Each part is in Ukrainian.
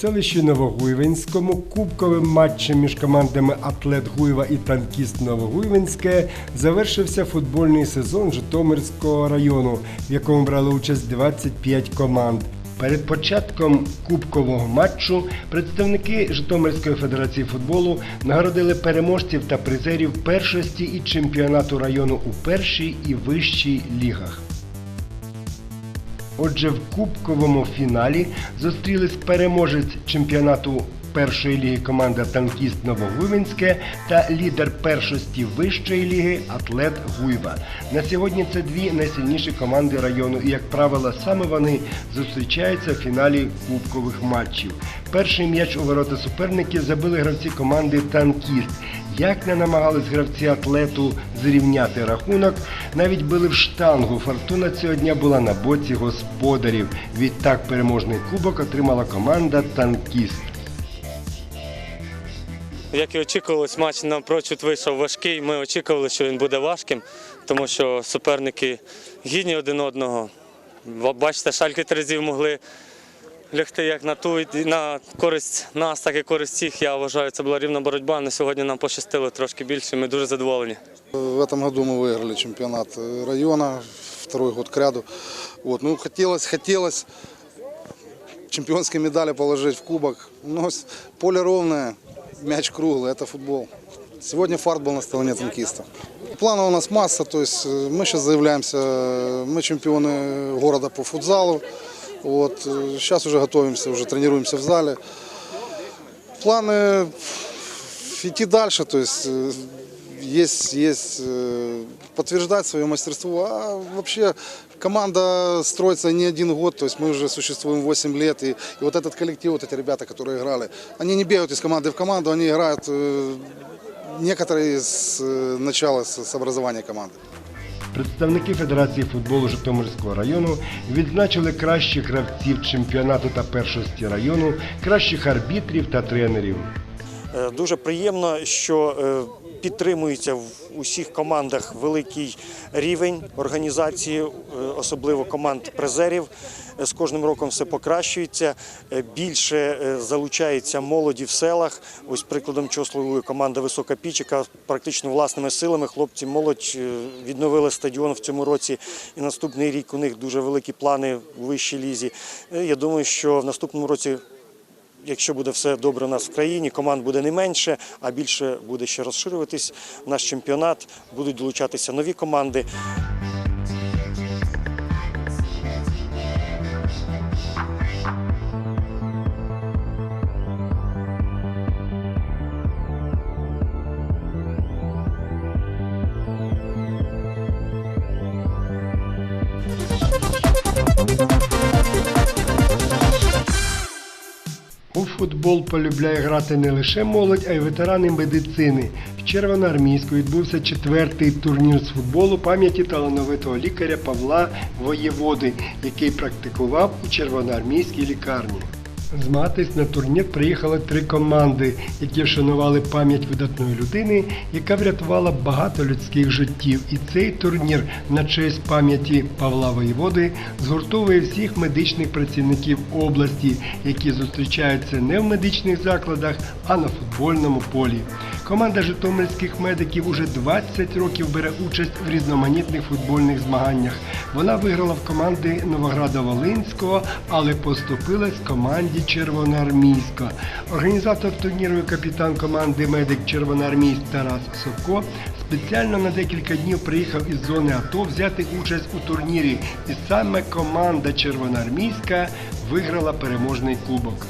Селищі Новогуйвинському кубковим матчем між командами Атлет Гуєва і Танкіст Новогуйвинське завершився футбольний сезон Житомирського району, в якому брали участь 25 команд. Перед початком кубкового матчу представники Житомирської федерації футболу нагородили переможців та призерів першості і чемпіонату району у першій і вищій лігах. Отже, в кубковому фіналі зустрілись переможець чемпіонату першої ліги команда Танкіст Новогуйвинське та лідер першості вищої ліги Атлет Гуйва. На сьогодні це дві найсильніші команди району, і, як правило, саме вони зустрічаються в фіналі кубкових матчів. Перший м'яч у ворота суперників забили гравці команди Танкіст. Як не намагались гравці атлету зрівняти рахунок, навіть били в штангу. Фортуна цього дня була на боці господарів. Відтак переможний кубок отримала команда Танкіст. Як і очікувалось, матч напрочуд вийшов важкий. Ми очікували, що він буде важким, тому що суперники гідні один одного. Ба- Бачите, шальки три разів могли лягти як на ту і на користь нас, так і користь всіх. Я вважаю, це була рівна боротьба. На сьогодні нам пощастило трошки більше. Ми дуже задоволені. В этом году мы выиграли чемпионат э, района, второй год к ряду. Вот, ну, хотелось, хотелось чемпионские медали положить в кубок. Но с- поле ровное, мяч круглый, это футбол. Сегодня фарт был на стороне танкиста. Планов у нас масса, то есть э, мы сейчас заявляемся, э, мы чемпионы города по футзалу. Вот, э, сейчас уже готовимся, уже тренируемся в зале. Планы идти дальше, то есть э, есть, есть э, подтверждать свое мастерство. А вообще команда строится не один год, то есть мы уже существуем 8 лет. И, и вот этот коллектив, вот эти ребята, которые играли, они не бегают из команды в команду, они играют э, некоторые с э, начала, с, с образования команды. Представники Федерації футболу Житомирського району відзначили кращих гравців чемпіонату та першості району, кращих арбітрів та тренерів. Е, Дуже приємно, що е, підтримується в усіх командах великий рівень організації, е, особливо команд призерів. Е, З кожним роком все покращується. Е, Більше залучається молоді в селах. Ось прикладом чого слугує команда Висока Піч, яка практично власними силами хлопці молодь відновили стадіон в цьому році. І наступний рік у них дуже великі плани у вищій лізі. Я думаю, що в наступному році Якщо буде все добре у нас в країні, команд буде не менше, а більше буде ще розширюватись наш чемпіонат, будуть долучатися нові команди. Полюбляє грати не лише молодь, а й ветерани медицини. В Червоноармійську відбувся четвертий турнір з футболу пам'яті талановитого лікаря Павла Воєводи, який практикував у Червоноармійській лікарні. Змагатись на турнір приїхали три команди, які вшанували пам'ять видатної людини, яка врятувала багато людських життів. І цей турнір на честь пам'яті Павла Воєводи згуртовує всіх медичних працівників області, які зустрічаються не в медичних закладах, а на футбольному полі. Команда житомирських медиків уже 20 років бере участь в різноманітних футбольних змаганнях. Вона виграла в команди Новограда Волинського, але поступилась команді Червоноармійська. Організатор турніру і капітан команди медик Червоноармійськ Тарас Совко спеціально на декілька днів приїхав із зони АТО взяти участь у турнірі. І саме команда Червоноармійська виграла переможний кубок.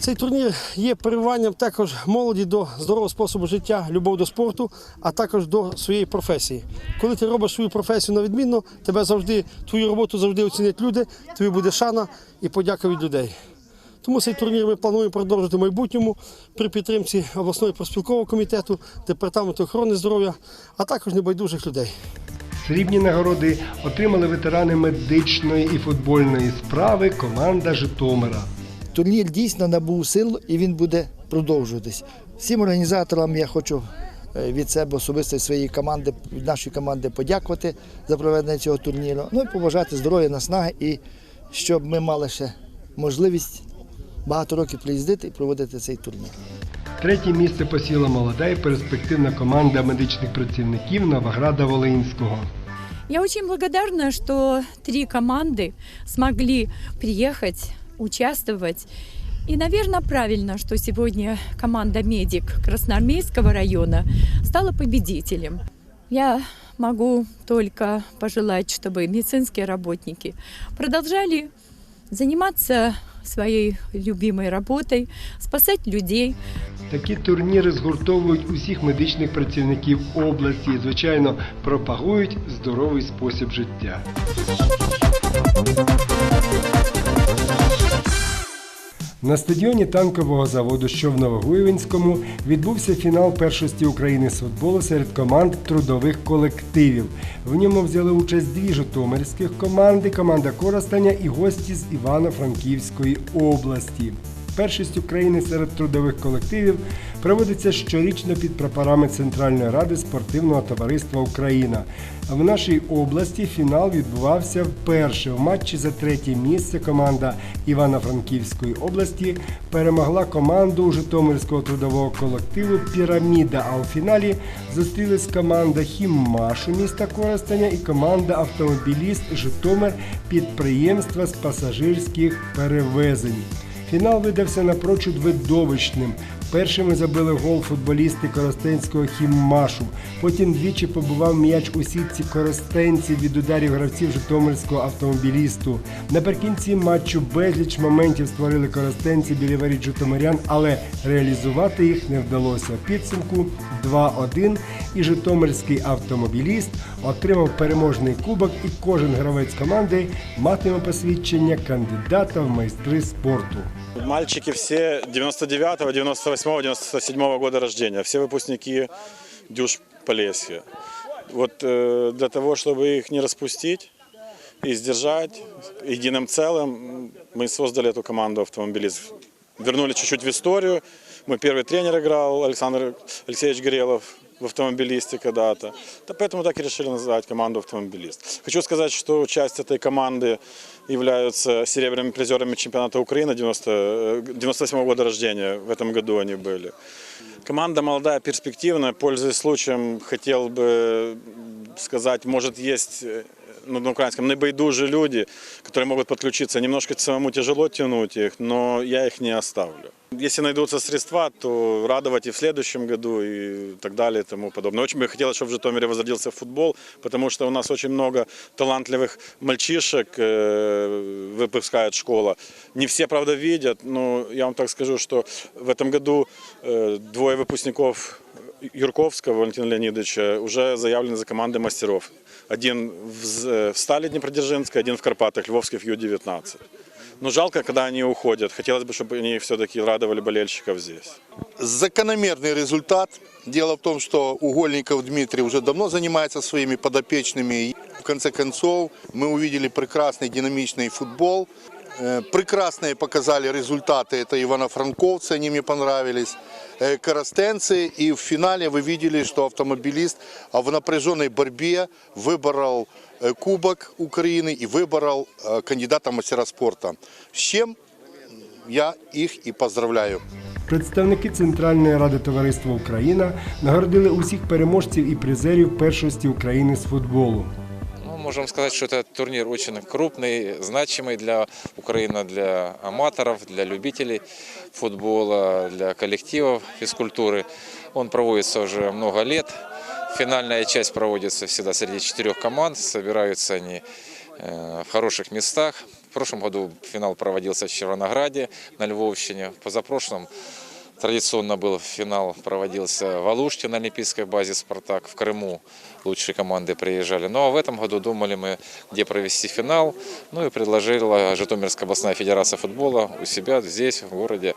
Цей турнір є прививанням також молоді до здорового способу життя, любов до спорту, а також до своєї професії. Коли ти робиш свою професію на відмінно, тебе завжди, твою роботу завжди оцінять люди, тобі буде шана і подяка від людей. Тому цей турнір ми плануємо продовжити в майбутньому при підтримці обласного проспілкового комітету, департаменту охорони здоров'я, а також небайдужих людей. Срібні нагороди отримали ветерани медичної і футбольної справи команда Житомира. Турнір дійсно набув сил і він буде продовжуватись. Всім організаторам я хочу е, від себе особисто своєї команди, від нашої команди подякувати за проведення цього турніру. Ну і побажати здоров'я, наснаги і щоб ми мали ще можливість багато років приїздити і проводити цей турнір. Третє місце посіла молода і перспективна команда медичних працівників Новограда Волинського. Я очень благодарна, что три команды смогли приехать, участвовать. И, наверное, правильно, что сегодня команда «Медик» Красноармейского района стала победителем. Я могу только пожелать, чтобы медицинские работники продолжали заниматься своей любимой работой, спасать людей, Такі турніри згуртовують усіх медичних працівників області і, звичайно, пропагують здоровий спосіб життя. На стадіоні танкового заводу, що в Новогуєвинському, відбувся фінал першості України з футболу серед команд трудових колективів. В ньому взяли участь дві житомирських команди, команда Коростання і гості з Івано-Франківської області. Першість України серед трудових колективів проводиться щорічно під прапорами Центральної ради спортивного товариства Україна. В нашій області фінал відбувався вперше. В матчі за третє місце команда Івано-Франківської області перемогла команду Житомирського трудового колективу Піраміда. А у фіналі зустрілись команда Хіммашу міста Коростеня і команда Автомобіліст Житомир підприємства з пасажирських перевезень. Фінал видався напрочуд видовищним. Першими забили гол футболісти Коростенського хіммашу. Потім двічі побував м'яч у сітці коростенців від ударів гравців Житомирського автомобілісту. Наприкінці матчу безліч моментів створили коростенці біля воріт Житомирян, але реалізувати їх не вдалося. Підсумку 2-1 і Житомирський автомобіліст отримав переможний кубок, і кожен гравець команди матиме посвідчення кандидата в майстри спорту. Мальчики все 99-го, 98-го, 97-го года рождения. Все выпускники Дюш Полесья. Вот э, для того, чтобы их не распустить и сдержать единым целым, мы создали эту команду автомобилист. Вернули чуть-чуть в историю. Мой первый тренер играл, Александр Алексеевич Горелов в автомобилисте когда-то. Да поэтому так и решили назвать команду автомобилист. Хочу сказать, что часть этой команды являются серебряными призерами чемпионата Украины 90, э, 98 года рождения. В этом году они были. Команда молодая, перспективная. Пользуясь случаем, хотел бы сказать, может, есть э, ну, на украинском небайдужи люди, которые могут подключиться. Немножко самому тяжело тянуть их, но я их не оставлю. Если найдутся средства, то радовать и в следующем году и так далее и тому подобное. Очень бы хотелось, чтобы в Житомире возродился футбол, потому что у нас очень много талантливых мальчишек э, выпускает школа. Не все, правда, видят, но я вам так скажу, что в этом году э, двое выпускников Юрковского Валентина Леонидовича уже заявлены за командой мастеров. Один в, З- в Стали Днепродзержинской, один в Карпатах, Львовский в Ю-19. Но жалко, когда они уходят. Хотелось бы, чтобы они все-таки радовали болельщиков здесь. закономерный результат. Дело в том, что Угольников Дмитрий уже давно занимается своими подопечными. И В конце концов, мы увидели прекрасный динамичный футбол. Э, Прекрасные показали результаты. Это Ивано-Франковцы, они мне понравились. э, Коростенцы. И в финале вы видели, что автомобилист а в напряженной борьбе выбрал э, Кубок Украины и выбрал э, кандидата в мастера спорта. С чем я их и поздравляю. Представники Центральної ради товариства Україна нагородили усіх переможців і призерів першості України з футболу. Ну, можем сказать, что этот турнир очень крупный, значимый для Украины, для аматоров, для любителей футбола, для коллективов физкультуры. Он проводится уже много лет. Финальная часть проводится всегда среди четырех команд. Собираются они э, в хороших местах. В прошлом году финал проводился в Червонограде на Львовщине. В позапрошлом Традиционно был финал, проводился в Алуште на Олимпийской базе «Спартак». В Крыму лучшие команды приезжали. Ну а в этом году думали мы, где провести финал. Ну и предложила Житомирская областная федерация футбола у себя здесь, в городе,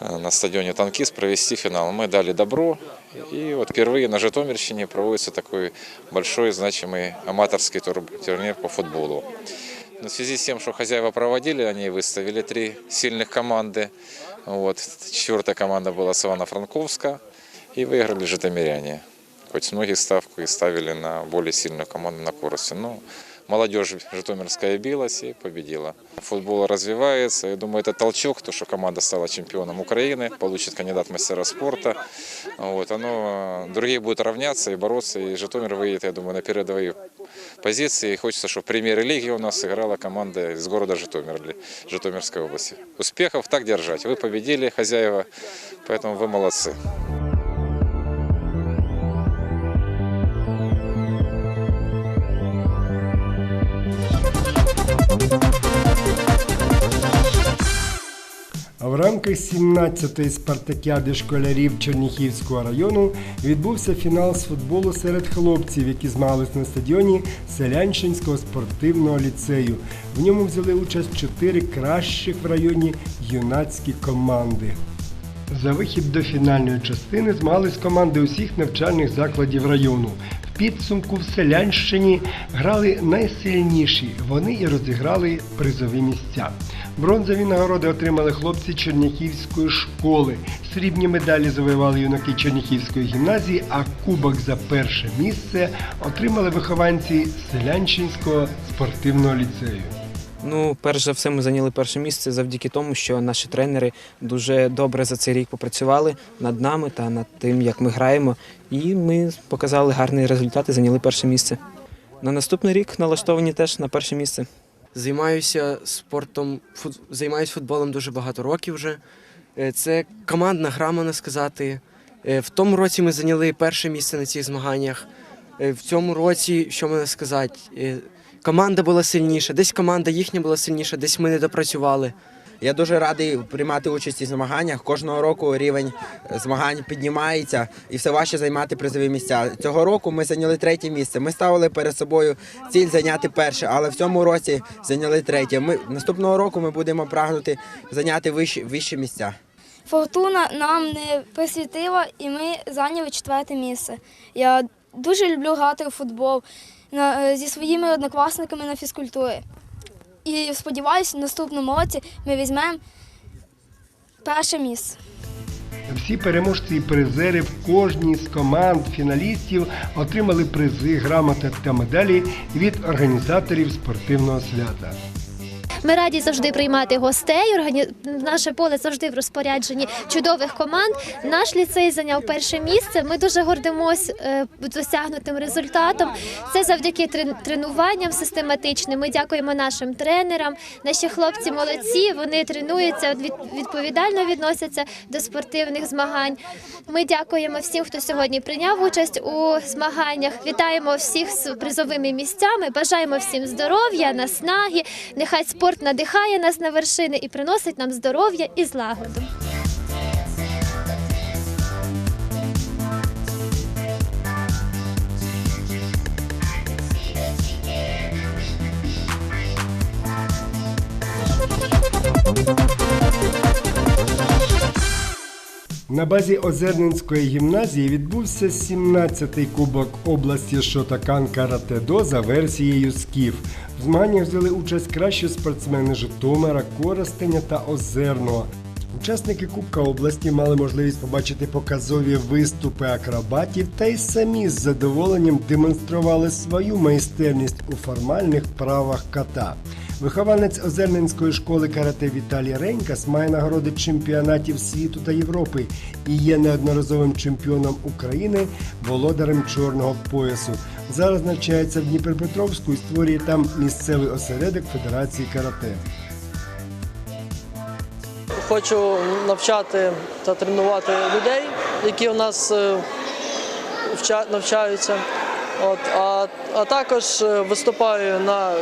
э, на стадионе «Танкист» провести финал. Мы дали добро. И вот впервые на Житомирщине проводится такой большой, значимый аматорский тур- турнир по футболу. Но в связи с тем, что хозяева проводили, они выставили три сильных команды. Вот. Четвертая команда была с Ивано-Франковска. И выиграли житомиряне. Хоть многие ставку и ставили на более сильную команду на Коросе. Но молодежь житомирская билась и победила. Футбол развивается. Я думаю, это толчок, то, что команда стала чемпионом Украины, получит кандидат мастера спорта. Вот, оно, другие будут равняться и бороться, и Житомир выйдет, я думаю, на передовые позиции. И хочется, чтобы в премьер-лиге у нас играла команда из города Житомир, Житомирской области. Успехов так держать. Вы победили, хозяева, поэтому вы молодцы. В рамках 17-ї спартакіади школярів Черніхівського району відбувся фінал з футболу серед хлопців, які змагались на стадіоні Селянщинського спортивного ліцею. В ньому взяли участь чотири кращих в районі юнацькі команди. За вихід до фінальної частини змагались команди усіх навчальних закладів району. В підсумку в Селянщині грали найсильніші. Вони і розіграли призові місця. Бронзові нагороди отримали хлопці Черняхівської школи. Срібні медалі завоювали юнаки Черняхівської гімназії, а кубок за перше місце отримали вихованці Селянщинського спортивного ліцею. Ну, перш за все, ми зайняли перше місце завдяки тому, що наші тренери дуже добре за цей рік попрацювали над нами та над тим, як ми граємо. І ми показали гарний результат і зайняли перше місце. На наступний рік налаштовані теж на перше місце. Займаюся спортом, фут... займаюся футболом дуже багато років вже. Е, Це командна гра, можна сказати. Е, В тому році ми зайняли перше місце на цих змаганнях. Е, В цьому році, що можна сказати, команда була сильніша, десь команда їхня була сильніша, десь ми не допрацювали. Я дуже радий приймати участь у змаганнях. Кожного року рівень змагань піднімається і все важче займати призові місця. Цього року ми зайняли третє місце. Ми ставили перед собою ціль зайняти перше, але в цьому році зайняли третє. Ми наступного року ми будемо прагнути зайняти вищі, вищі місця. Фортуна нам не присвітила, і ми зайняли четверте місце. Я дуже люблю грати у футбол е, зі своїми однокласниками на фізкультурі. І сподіваюся, в наступному році ми візьмемо перше місце. Всі переможці і призери в кожній з команд фіналістів отримали призи, грамоти та медалі від організаторів спортивного свята. Ми раді завжди приймати гостей. Органі... Наше поле завжди в розпорядженні чудових команд. Наш ліцей зайняв перше місце. Ми дуже гордимось е, досягнутим результатом. Це завдяки трен- тренуванням систематичним. Ми дякуємо нашим тренерам. Наші хлопці молодці. Вони тренуються, від- відповідально відносяться до спортивних змагань. Ми дякуємо всім, хто сьогодні прийняв участь у змаганнях. Вітаємо всіх з призовими місцями. Бажаємо всім здоров'я, наснаги. Нехай спорт надихає нас на вершини і приносить нам здоров'я і злагоду. На базі Озерненської гімназії відбувся 17-й кубок області Шотакан Каратедо за версією СКІФ. В змаганнях взяли участь кращі спортсмени Житомира, Коростеня та Озерного. Учасники Кубка області мали можливість побачити показові виступи акробатів та й самі з задоволенням демонстрували свою майстерність у формальних вправах ката. Вихованець Озерненської школи карате Віталій Ренькас має нагороди чемпіонатів світу та Європи і є неодноразовим чемпіоном України, володарем чорного поясу. Зараз навчається в Дніпропетровську і створює там місцевий осередок Федерації карате. Хочу навчати та тренувати людей, які у нас е, навчаються. От, а, а також е, виступаю на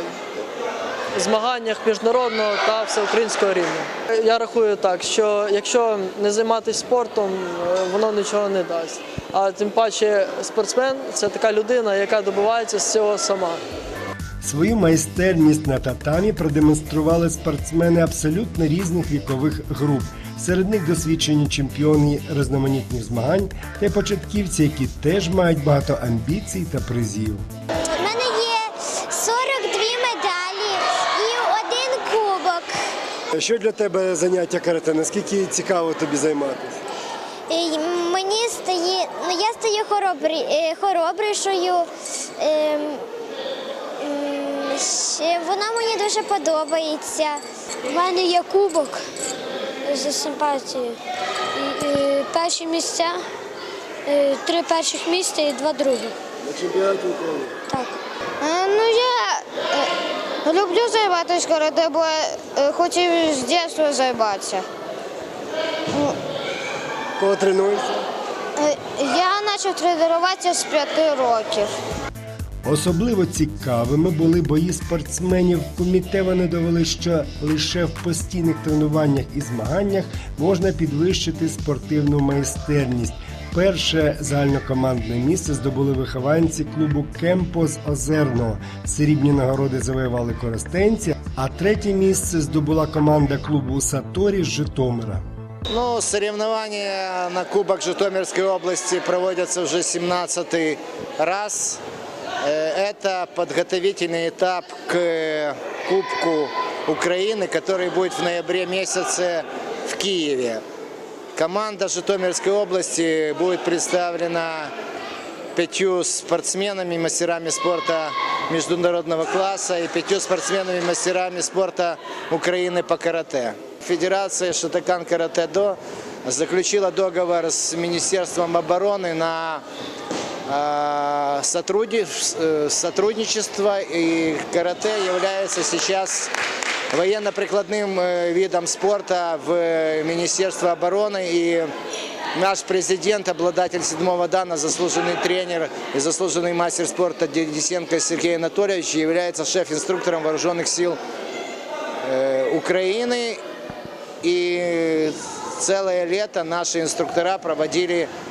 змаганнях міжнародного та всеукраїнського рівня. Я рахую так, що якщо не займатися спортом, е, воно нічого не дасть. А тим паче спортсмен це така людина, яка добивається з цього сама. Свою майстерність на татамі продемонстрували спортсмени абсолютно різних вікових груп. Серед них досвідчені чемпіони різноманітних змагань та початківці, які теж мають багато амбіцій та призів. У мене є 42 медалі і один кубок. Що для тебе заняття карате? Наскільки цікаво тобі займатися? Мені стає, ну я стаю хоробрі, е, хоробрішою, ем, Вона мені дуже подобається. У мене є кубок за симпатією. Е, перші місця, е, три перших місця і два других. На чемпіонаті України. Так. Ну, я е, люблю займатися карате, бо я хотів з дитинства займатися. Кого тренуєшся? Е, Я почав тренуватися з п'яти років. Особливо цікавими були бої спортсменів. Коміте вони довели, що лише в постійних тренуваннях і змаганнях можна підвищити спортивну майстерність. Перше загальнокомандне місце здобули вихованці клубу Кемпо з Озерного. Срібні нагороди завоювали коростенці, а третє місце здобула команда клубу Саторі з Житомира. Ну, соревнования на Кубок Житомирской области проводятся уже 17 раз. Э, Это подготовительный этап к Кубку Украины, который будет в ноябре месяце в Киеве. Команда Житомирской области будет представлена пятью спортсменами, мастерами спорта международного класса и пятью спортсменами, мастерами спорта Украины по карате. Федерация Шатакан Карате До заключила договор с Министерством обороны на сотруди- э, сотрудничество, и карате является сейчас военно-прикладным э, видом спорта в э, Министерстве обороны. И наш президент, обладатель седьмого дана, заслуженный тренер и заслуженный мастер спорта Десенко Сергей Анатольевич является шеф-инструктором вооруженных сил э, Украины. И целое лето наши инструктора проводили э,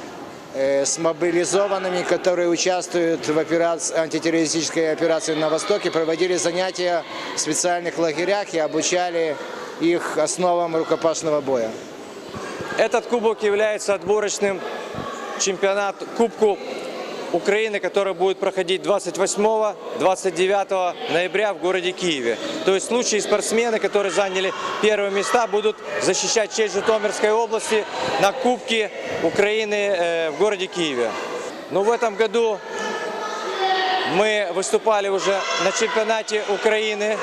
с мобилизованными, которые участвуют в операции, антитеррористической операции на Востоке, проводили занятия в специальных лагерях и обучали их основам рукопашного боя. Этот кубок является отборочным чемпионат Кубку Украины, который будет проходить 28-29 ноября в городе Киеве. То есть лучшие спортсмены, которые заняли первые места, будут защищать честь Житомирской области на Кубке Украины э, в городе Киеве. Но в этом году мы выступали уже на чемпионате Украины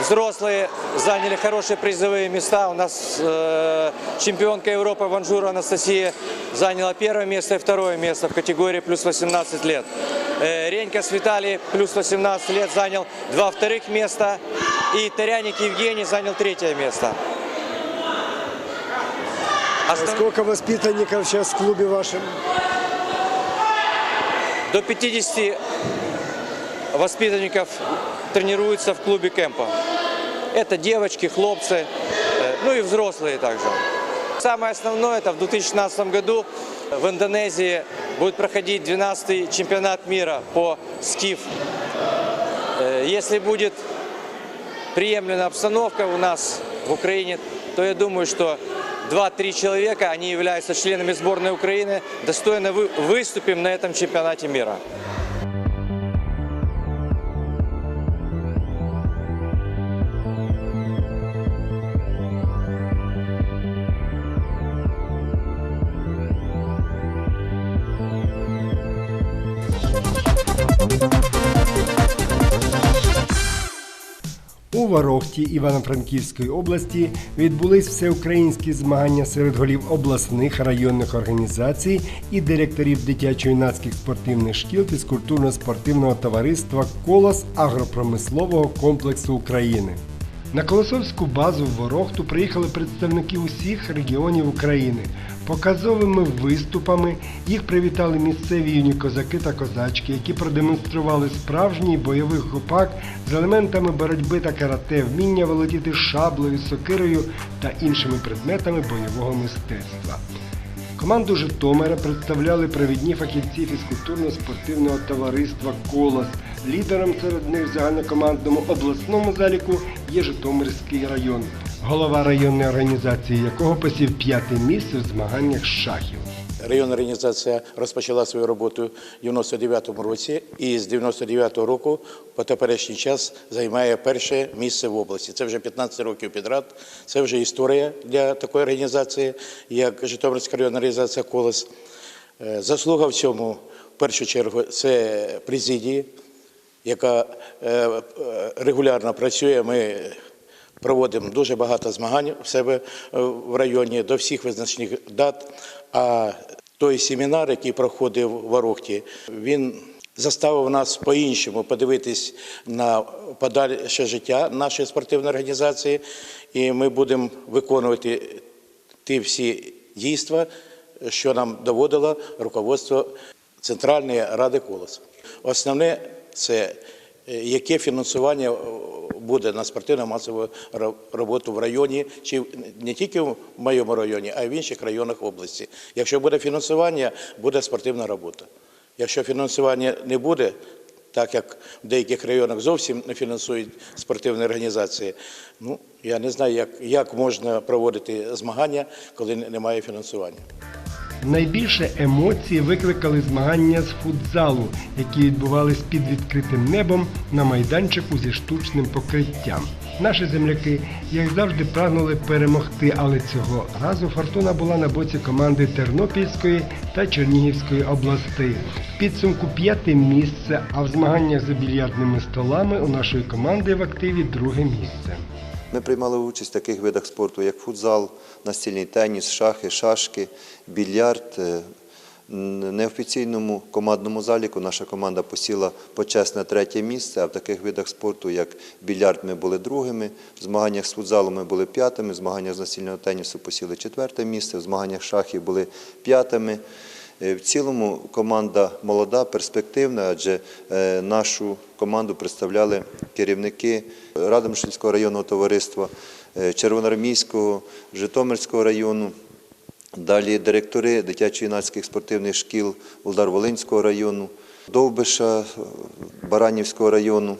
Взрослые заняли хорошие призовые места. У нас э, чемпионка Европы Ванжура Анастасия заняла первое место и второе место в категории плюс 18 лет. Э, Ренька с Виталий плюс 18 лет занял два вторых места. И Таряник Евгений занял третье место. А сколько воспитанников сейчас в клубе вашем? До 50 воспитанников тренируются в клубе Кемпа. Это девочки, хлопцы, э, ну и взрослые также. Самое основное, это в 2016 году в Индонезии будет проходить 12-й чемпионат мира по скиф. Э, Если будет приемлемая обстановка у нас в Украине, то я думаю, что 2-3 человека, они являются членами сборной Украины, достойно вы- выступим на этом чемпионате мира. У Івано-Франківської області відбулись всеукраїнські змагання серед голів обласних районних організацій і директорів дитячо-юнацьких спортивних шкіл фізкультурно-спортивного товариства Колос агропромислового комплексу України. На Колосовську базу в Ворохту приїхали представники усіх регіонів України. Показовими виступами їх привітали місцеві юні козаки та козачки, які продемонстрували справжній бойовий гопак з елементами боротьби та карате, вміння володіти шаблею, сокирою та іншими предметами бойового мистецтва. Команду Житомира представляли провідні фахівці фізкультурно-спортивного товариства Колос. Лідером серед них в загальнокомандному обласному заліку є Житомирський район, голова районної організації якого посів п'яте місце в змаганнях з шахів. Районна організація розпочала свою роботу в 99-му році і з 99-го року по теперішній час займає перше місце в області. Це вже 15 років підряд. Це вже історія для такої організації, як Житомирська районна організація Колос. Е, Заслуга в цьому в першу чергу це президії яка е, е, регулярно працює. Ми проводимо дуже багато змагань в себе е, в районі до всіх визначних дат. А той семінар, який проходив в Орохті, він заставив нас по-іншому подивитись на подальше життя нашої спортивної організації, і ми будемо виконувати ті всі дійства, що нам доводило руководство Центральної ради «Колос». Основне це е, яке фінансування буде на спортивно-масову роботу в районі, чи не тільки в моєму районі, а й в інших районах області. Якщо буде фінансування, буде спортивна робота. Якщо фінансування не буде, так як в деяких районах зовсім не фінансують спортивні організації, ну я не знаю, як, як можна проводити змагання, коли немає фінансування. Найбільше емоцій викликали змагання з футзалу, які відбувались під відкритим небом на майданчику зі штучним покриттям. Наші земляки, як завжди, прагнули перемогти, але цього разу фортуна була на боці команди Тернопільської та Чернігівської областей. Підсумку п'яте місце, а в змаганнях за більярдними столами у нашої команди в активі друге місце. Ми приймали участь в таких видах спорту, як футзал, настільний теніс, шахи, шашки, більярд. Е, Неофіційному командному заліку наша команда посіла почесне третє місце, а в таких видах спорту, як більярд, ми були другими, в змаганнях з футзалу ми були п'ятими, в змаганнях з настільного тенісу посіли четверте місце, в змаганнях шахів були п'ятими. Е, В цілому команда молода, перспективна, адже е, нашу команду представляли керівники Радомишльського районного товариства, е, Червоноармійського, Житомирського району, далі директори дитячо-юнацьких спортивних шкіл Волдар-Волинського району, Довбиша, е, Баранівського району,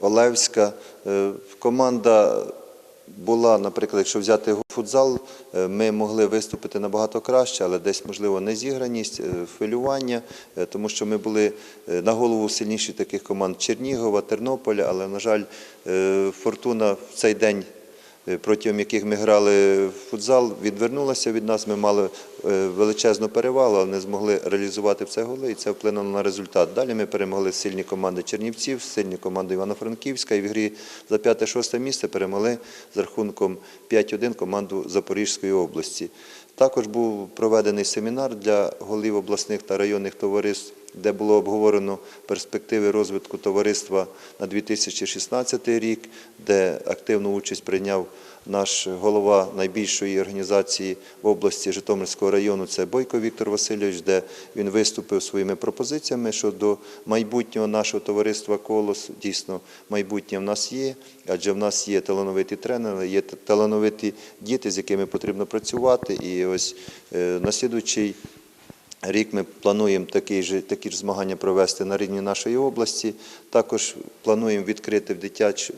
Олевська. Е, Команда була, наприклад, якщо взяти футзал, е, ми могли виступити набагато краще, але десь, можливо, незіграність, е, хвилювання, е, тому що ми були е, на голову сильніші таких команд Чернігова, Тернополя, але, на жаль, е, фортуна в цей день. Е, Протягом яких ми грали в футзал, відвернулася від нас. Ми мали е, величезну перевагу, але не змогли реалізувати в це голи, і це вплинуло на результат. Далі ми перемогли сильні команди Чернівців, сильні команди Івано-Франківська, і в грі за 5-6 місце перемогли з рахунком 5-1 команду Запорізької області. Також був проведений семінар для голів обласних та районних товариств, де було обговорено перспективи розвитку товариства на 2016 рік, де активну участь прийняв наш голова найбільшої організації в області Житомирського району, це Бойко Віктор Васильович, де він виступив своїми пропозиціями щодо майбутнього нашого товариства Колос. Дійсно, майбутнє в нас є, адже в нас є талановиті тренери, є талановиті діти, з якими потрібно працювати. І ось е, наслідуючий Рік ми плануємо такі ж, такі ж змагання провести на рівні нашої області. Також плануємо відкрити в дитяч,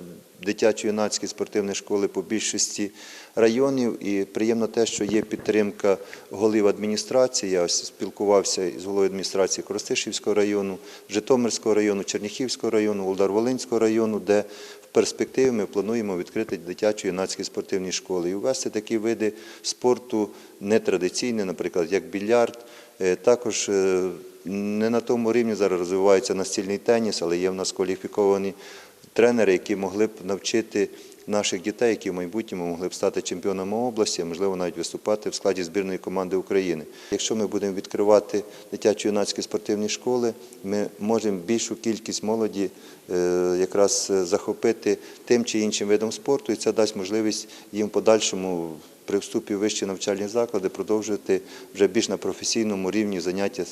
дитячо-юнацькі спортивні школи по більшості районів. І приємно те, що є підтримка голів адміністрації. Я ось спілкувався із головою адміністрації Коростишівського району, Житомирського району, Черніхівського району, Волдар-Волинського району, де в перспективі ми плануємо відкрити дитячо-юнацькі спортивні школи і ввести такі види спорту нетрадиційні, наприклад, як більярд. Е, Також е, не на тому рівні зараз розвивається настільний теніс, але є в нас кваліфіковані тренери, які могли б навчити наших дітей, які в майбутньому могли б стати чемпіонами області, а можливо навіть виступати в складі збірної команди України. Якщо ми будемо відкривати дитячо-юнацькі спортивні школи, ми можемо більшу кількість молоді е, якраз захопити тим чи іншим видом спорту, і це дасть можливість їм в подальшому при вступі в вищі навчальні заклади продовжувати вже більш на професійному рівні заняття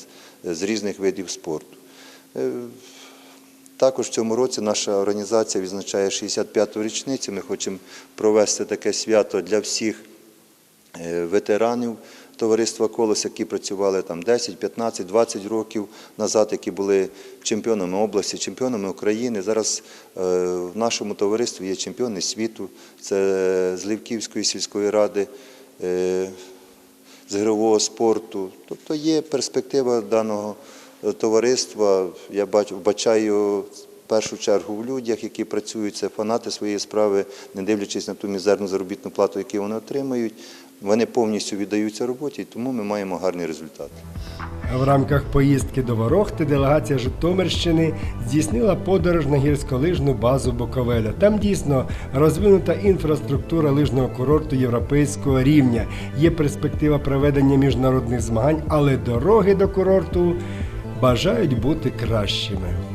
з- різних видів спорту. Е, також в цьому році наша організація відзначає 65-ту річницю. Ми хочемо провести таке свято для всіх е, ветеранів товариства Колос, які працювали там 10, 15, 20 років назад, які були чемпіонами області, чемпіонами України. Зараз е, в нашому товаристві є чемпіони світу, це з Лівківської сільської ради. е, з ігрового спорту. Тобто є перспектива даного е, товариства. Я бачу, вбачаю в першу чергу в людях, які працюють, це фанати своєї справи, не дивлячись на ту мізерну заробітну плату, яку вони отримають. Вони повністю віддаються роботі, тому ми маємо гарний результат. В рамках поїздки до Ворохти делегація Житомирщини здійснила подорож на гірськолижну базу Буковеля. Там дійсно розвинута інфраструктура лижного курорту європейського рівня. Є перспектива проведення міжнародних змагань, але дороги до курорту бажають бути кращими.